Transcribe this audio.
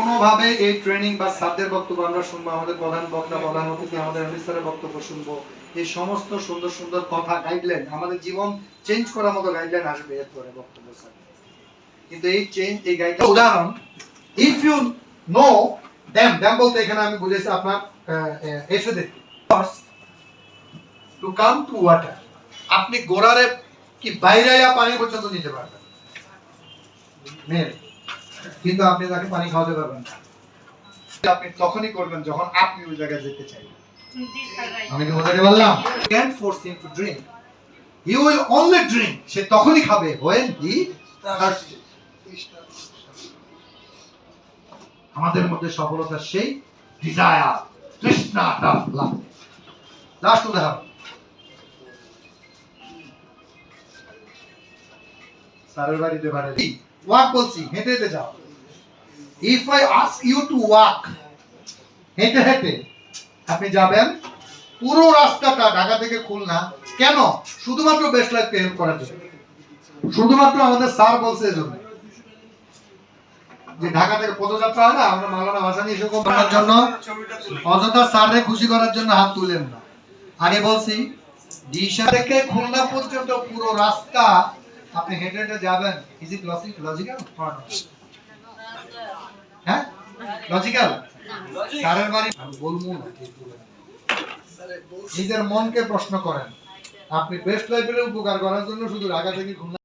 কোনোভাবে এই ট্রেনিং বা স্যারদের বক্তব্য আমরা শুনব, আমাদের প্রধান বক্তা প্রধান অতিথি আমাদের অফিসারের বক্তব্য শুনব, এই সমস্ত সুন্দর সুন্দর কথা গাইডলাইন আমাদের জীবন চেঞ্জ করার মতো গাইডলাইন আসবে এরপরে বক্তব্য স্যার কিন্তু এই চেঞ্জ এই গাইডলাইন উদাহরণ if you know damn damn বলতে এখানে আমি বুঝেছি আপনার এসে দেখি টু কাম টু ওয়াটার আপনি গোড়ারে কি বাইরে পানি পর্যন্ত নিতে পারবেন? মেল কিন্তু আপনি তাকে পানি খাওয়াতে পারবেন না। আপনি তখনই করবেন যখন আপনি ওই জায়গায় যেতে চাইবেন। আমি কি বোঝাতে পারলাম? Can force him to drink he will only drink সে তখনই খাবে হোয়েন হি আমাদের মধ্যে সফলতা সেই ডিজায়ার তৃষ্ণাটা লাস্ট উদাহরণ স্যারের বাড়িতে বাড়ি ওয়াক বলছি, হেঁটে হেঁটে যাও। If I ask you to walk হেঁটে হেঁটে আপনি যাবেন। পুরো রাস্তাটা ঢাকা থেকে খুলনা। কেন? শুধুমাত্র বেস্ট লাইফ হেল্প করার জন্য। শুধুমাত্র আমাদের স্যার বলছে এজন্য যে ঢাকা থেকে পদযাত্রা হয় না, আমরা মালানা করার জন্য, অযথা খুশি করার জন্য হাত তুলেন না। আগে বলছি, দিশা থেকে খুলনা পর্যন্ত পুরো রাস্তা আপনি হেঁটে হেঁটে যাবেন ইজ ইট লজিক লজিক্যাল হ্যাঁ। লজিক্যাল স্যারের বাড়ি বলব। নিজের মনকে প্রশ্ন করেন। আপনি বেস্ট লাইফের উপকার করার জন্য শুধু ঢাকা থেকে খুলনা